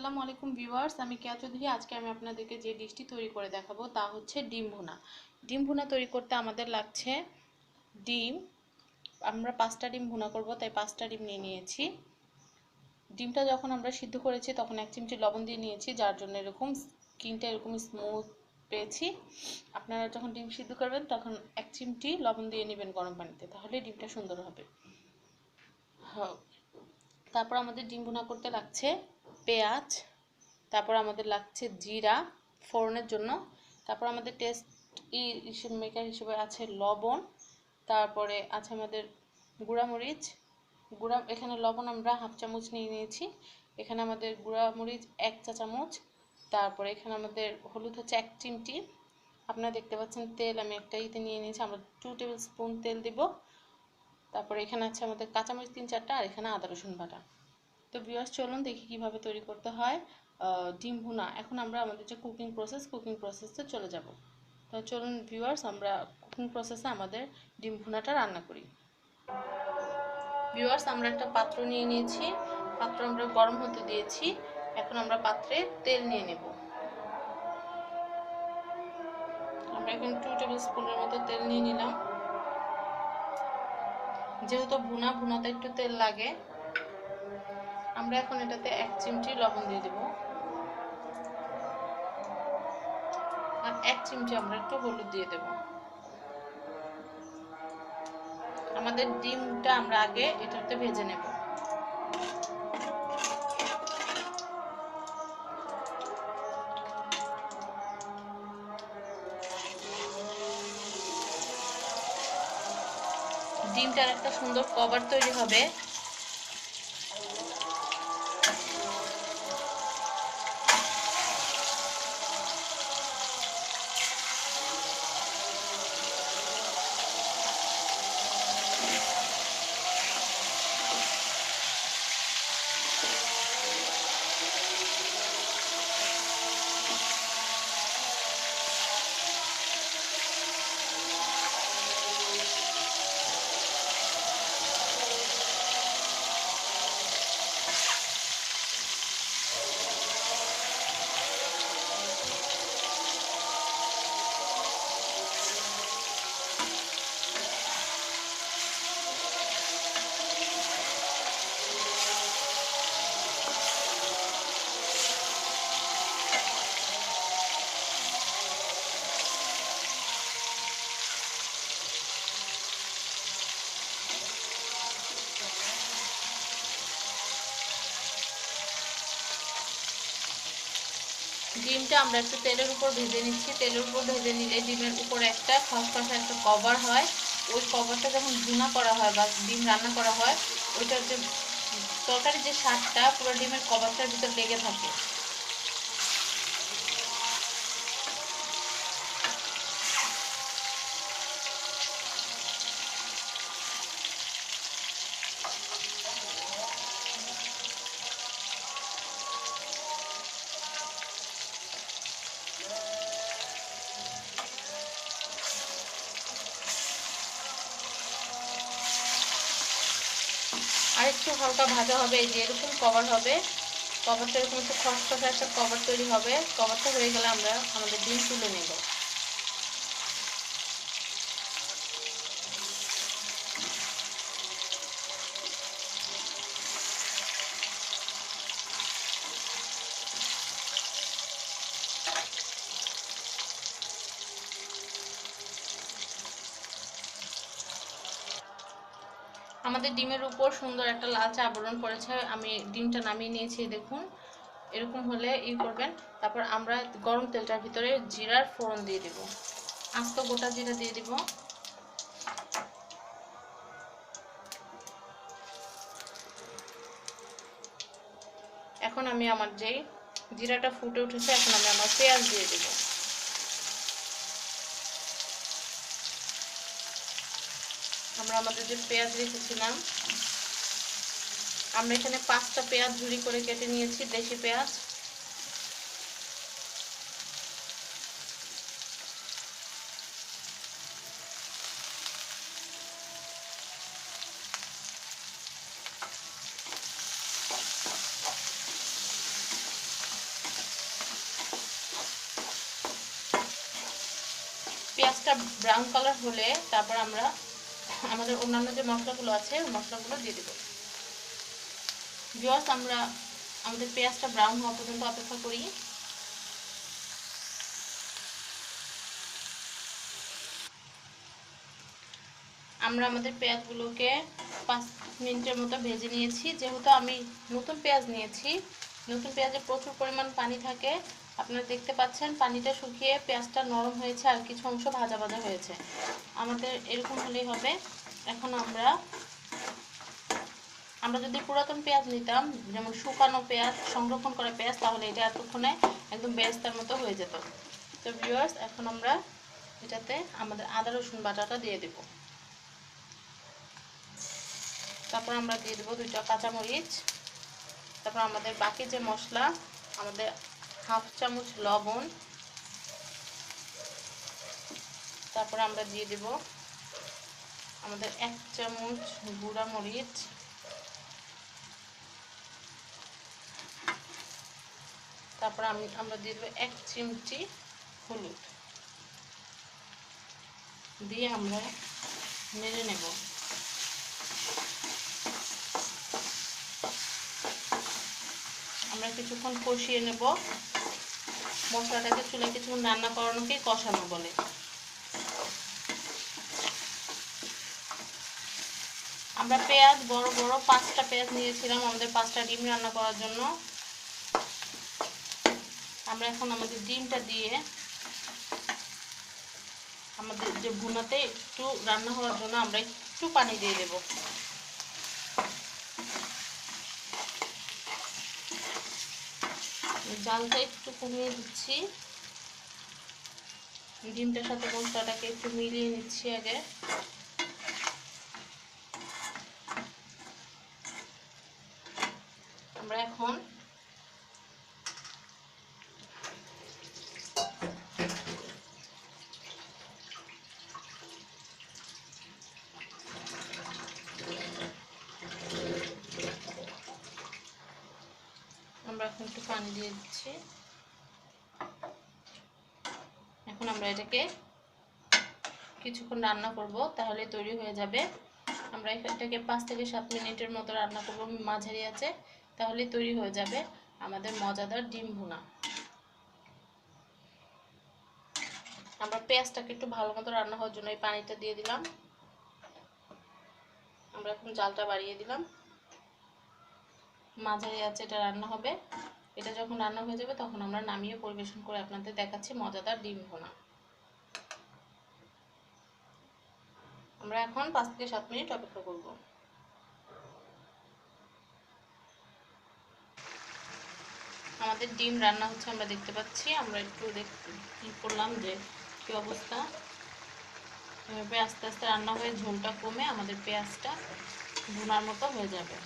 আসসালামু আলাইকুম ভিউয়ার্স, আমি কেয়া চৌধুরী। আজকে আমি আপনাদেরকে যে ডিশটি তৈরি করে দেখাবো তা হচ্ছে ডিম ভুনা। ডিম ভুনা তৈরি করতে আমাদের লাগছে ডিম। আমরা পাঁচটা ডিম ভুনা করব, তাই পাঁচটা ডিম নিয়ে নিয়েছি। ডিমটা যখন আমরা সিদ্ধ করেছি, তখন এক চিমটি লবণ দিয়ে নিয়েছি, যার জন্য এরকম স্কিনটা এরকম স্মুথ পেয়েছি। আপনারা যখন ডিম সিদ্ধ করবেন, তখন এক চিমটি লবণ দিয়ে নেবেন গরম পানিতে, তাহলে ডিমটা সুন্দর হবে। তারপর আমাদের ডিম ভুনা করতে লাগছে পেঁয়াজ, তারপর আমাদের লাগছে জিরা, ফোড়নের জন্য। তারপর আমাদের টেস্ট ই মেকার হিসেবে আছে লবণ, তারপরে আছে আমাদের গুঁড়ামরিচ। গুঁড়া, এখানে লবণ আমরা হাফ চামচ নিয়ে নিয়েছি। এখানে আমাদের গুঁড়ামরিচ এক চা চামচ, তারপরে এখানে আমাদের হলুদ হচ্ছে এক চিমটি। আপনারা দেখতে পাচ্ছেন তেল, আমি একটা ইতে নিয়ে নিয়েছি, আমরা টু টেবিল স্পুন তেল দিব। তারপরে এখানে আছে আমাদের কাঁচামরিচ তিন চারটা, আর এখানে আদা রসুন বাটা। তো ভিউয়ার্স চলুন দেখি কীভাবে তৈরি করতে হয় ডিম ভুনা। এখন আমরা আমাদের যে কুকিং প্রসেস কুকিং প্রসেসে চলে যাব। তো চলুন ভিউয়ার্স আমরা কুকিং প্রসেসে আমাদের ডিম ভুনাটা রান্না করি। ভিউয়ার্স আমরা একটা পাত্র নিয়ে নিয়েছি। পাত্র আমরা গরম হতে দিয়েছি। এখন আমরা পাত্রে তেল নিয়ে নেব। আমরা এখন টু টেবিল স্পুনের মতো তেল নিয়ে নিলাম। যেহেতু ভুনা, ভুনাতে একটু তেল লাগে আমরা এখন এটাতে এক চিমটি লবণ দিয়ে দেব। আর এক চিমটি আমরা একটু হলুদ দিয়ে দেব। আমাদের ডিমটা আমরা আগে এটাতে ভেজে নেব। ডিমটার একটা সুন্দর কভার তৈরি হবে। ডিমটা আমরা একটু তেলের উপর ভেজে নিচ্ছি। তেলের উপর ভেজে নিলে ডিমের উপর একটা খসখসা একটা কভার হয়। ওই কভারটা যখন ভুনা করা হয় বা ডিম রান্না করা হয়, ওইটার যে তরকারির যে স্বাদটা পুরো ডিমের কভারটার ভিতর লেগে থাকে। আর একটু হালকা ভাজা হবে, এই যে এরকম কভার হবে। কভারটা এরকম একটু খসখসে একটা কভার তৈরি হবে। কভারটা হয়ে গেলে আমরা আমাদের ডিম তুলে নেব। আমাদের ডিমের উপর সুন্দর একটা লালচে আবরণ পড়েছে। আমি ডিমটা নামিয়ে নিয়েছি, দেখুন। এরকম হলে ই করবেন। তারপর আমরা গরম তেলটার ভিতরে জিরার ফোড়ন দিয়ে দেব। আস্ত গোটা জিরা দিয়ে দিব। এখন আমি আমার যেই জিরাটা ফুটে উঠেছে, এখন আমি আমার পেঁয়াজ দিয়ে দেবো। আমরা আমাদের যে পেঁয়াজ রেখেছিলাম, আমরা এখানে পাঁচটা পেঁয়াজ ঝুড়ি করে কেটে নিয়েছি, দেশি পেঁয়াজ। পেঁয়াজটা ব্রাউন কালার হলে তারপর আমরা আমাদের অন্যান্য যে মশলাগুলো আছে, ওই মশলাগুলো দিয়ে দেবো। ভিওয়ার্স আমরা আমাদের পেঁয়াজটা ব্রাউন হওয়া পর্যন্ত অপেক্ষা করি। আমরা আমাদের পেঁয়াজগুলোকে পাঁচ মিনিটের মতো ভেজে নিয়েছি। যেহেতু আমি নতুন পেঁয়াজ নিয়েছি, নতুন পেঁয়াজে প্রচুর পরিমাণ পানি থাকে আপনারা দেখতে পাচ্ছেন, পানিটা শুকিয়ে পেঁয়াজটা নরম হয়েছে আর কিছু অংশ ভাজা ভাজা হয়েছে। আমাদের এরকম হলেই হবে। এখন আমরা আমরা যদি পুরাতন পেঁয়াজ নিতাম, যেমন শুকানো পেঁয়াজ, সংরক্ষণ করা পেঁয়াজ, তাহলে এটা এতক্ষণে একদম বেস্তার মতো হয়ে যেত। তো ভিউয়ার্স এখন আমরা এটাতে আমাদের আদা, রসুন বাটাটা দিয়ে দেব। তারপর আমরা দিয়ে দেবো দুইটা কাঁচামরিচ। তারপর আমাদের বাকি যে মশলা, আমাদের হাফ চামচ লবণ। তারপর আমরা দিয়ে দেব আমাদের এক চামচ গুঁড়া মরিচ। তারপর আমি, আমরা দিয়ে দেবো এক চিমটি হলুদ। দিয়ে আমরা নেড়ে নেব। আমরা কিছুক্ষণ কষিয়ে নেব। মশলাটাকে চুলায় কিছুক্ষণ রান্না করানোকে কষানো বলে। আমরা পেঁয়াজ, বড় বড় পাঁচটা পেঁয়াজ নিয়েছিলাম আমাদের পাঁচটা ডিম রান্না করার জন্য। আমরা এখন আমাদের ডিমটা দিয়ে আমাদের যে ভুনাতে একটু রান্না হওয়ার জন্য আমরা একটু পানি দিয়ে দেব। জালটা একটু কমিয়ে দিচ্ছি। ডিমটার সাথে মশলাটাকে একটু মিলিয়ে নিচ্ছি আগে। আমরা এখন আমরা এখন একটু পানি দিয়ে দিচ্ছি। এখন আমরা এটাকে কিছুক্ষণ রান্না করব, তাহলে তৈরি হয়ে যাবে। আমরা এটাকে পাঁচ থেকে সাত মিনিটের মতো রান্না করব, মাঝারি আছে, তাহলে তৈরি হয়ে যাবে আমাদের মজাদার ডিম ভুনা। আমরা পেঁয়াজটাকে একটু ভালো মতো রান্না হওয়ার জন্য এই পানিটা দিয়ে দিলাম। আমরা এখন জালটা বাড়িয়ে দিলাম। মাঝারি আছে, এটা রান্না হবে। এটা যখন রান্না হয়ে যাবে তখন আমরা নামিয়ে পরিবেশন করে আপনাদের দেখাচ্ছি মজাদার ডিম ভোনা। আমরা এখন পাঁচ থেকে সাত মিনিট অপেক্ষা করব। আমাদের ডিম রান্না হচ্ছে আমরা দেখতে পাচ্ছি। আমরা একটু করলাম যে কি অবস্থা? এভাবে আস্তে আস্তে রান্না হয়ে ঝোলটা কমে আমাদের পেঁয়াজটা ভুনার মতো হয়ে যাবে।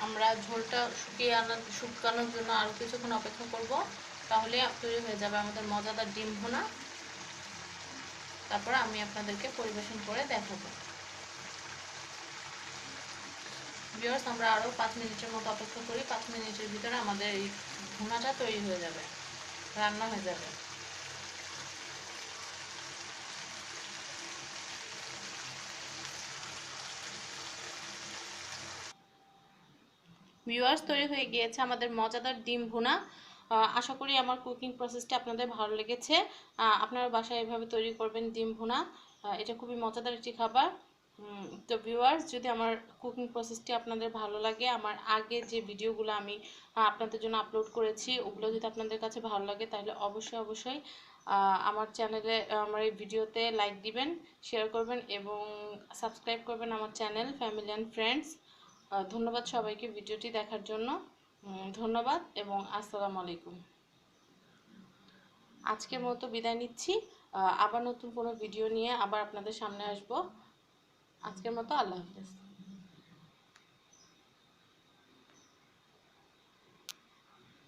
আমরা ঝোলটা শুকিয়ে আনা শুকানোর জন্য আরও কিছুক্ষণ অপেক্ষা করব। তাহলে তৈরি হয়ে যাবে আমাদের মজাদার ডিম ভোনা। তারপর আমি আপনাদেরকে পরিবেশন করে দেখাবো। ভিউয়ার্স আমরা আরও পাঁচ মিনিটের মতো অপেক্ষা করি। পাঁচ মিনিটের ভিতরে আমাদের এই ভুনাটা তৈরি হয়ে যাবে। রান্না হয়ে যাবে। ভিউয়ার্স তৈরি হয়ে গিয়েছে আমাদের মজাদার ডিম ভুনা। আশা করি আমার কুকিং প্রসেসটা আপনাদের ভালো লেগেছে। আপনারা বাসায় এভাবে তৈরি করবেন ডিম ভুনা। এটা খুবই মজাদার একটি খাবার। তো ভিউয়ার্স যদি আমার কুকিং প্রসেসটি আপনাদের ভালো লাগে, আমার আগে যে ভিডিওগুলো আমি আপনাদের জন্য আপলোড করেছি, ওগুলো যদি আপনাদের কাছে ভালো লাগে, তাহলে অবশ্যই অবশ্যই আমার চ্যানেলে আমার এই ভিডিওতে লাইক দিবেন শেয়ার করবেন এবং সাবস্ক্রাইব করবেন আমার চ্যানেল ফ্যামিলি অ্যান্ড ফ্রেন্ডস ধন্যবাদ সবাইকে ভিডিওটি দেখার জন্য। ধন্যবাদ এবং আসসালাম আলাইকুম। আজকের মতো বিদায় নিচ্ছি। আবার নতুন কোনো ভিডিও নিয়ে আবার আপনাদের সামনে আসব। আজকের মতো আল্লাহ হাফেজ।